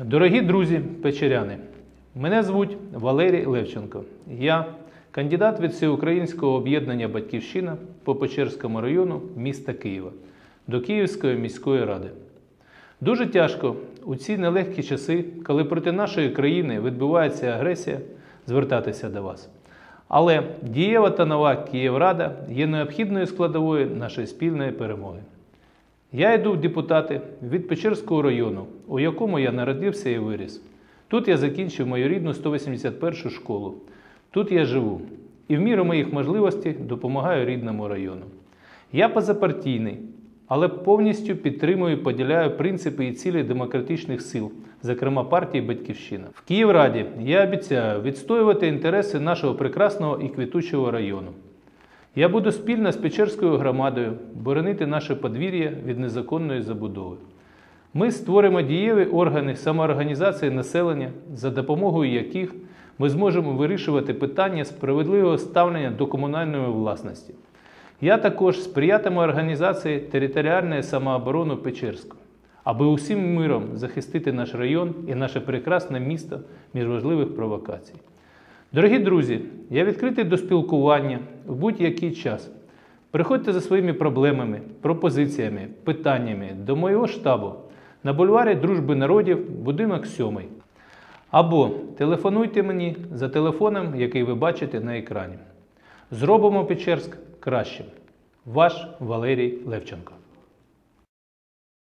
Дорогі друзі печеряни, мене звуть Валерій Левченко. Я кандидат від Всеукраїнського об'єднання Батьківщина по Печерському району міста Києва до Київської міської ради. Дуже тяжко у ці нелегкі часи, коли проти нашої країни відбувається агресія, звертатися до вас. Але дієва та нова Київрада є необхідною складовою нашої спільної перемоги. Я йду в депутати від Печерського району, у якому я народився і виріс. Тут я закінчив мою рідну 181 школу. Тут я живу і в міру моїх можливостей допомагаю рідному району. Я позапартійний, але повністю підтримую і поділяю принципи і цілі демократичних сил, зокрема партії Батьківщина. В Київраді я обіцяю відстоювати інтереси нашого прекрасного і квітучого району. Я буду спільно з Печерською громадою боронити наше подвір'я від незаконної забудови. Ми створимо дієві органи самоорганізації населення, за допомогою яких ми зможемо вирішувати питання справедливого ставлення до комунальної власності. Я також сприятиму організації територіальної самооборони Печерської, аби усім миром захистити наш район і наше прекрасне місто від важливих провокацій. Дорогі друзі, я відкритий до спілкування в будь-який час. Приходьте за своїми проблемами, пропозиціями, питаннями до моєго штабу на бульварі Дружби народів, будинок 7. Або телефонуйте мені за телефоном, який ви бачите на екрані. Зробимо Печерськ кращим. Ваш Валерій Левченко.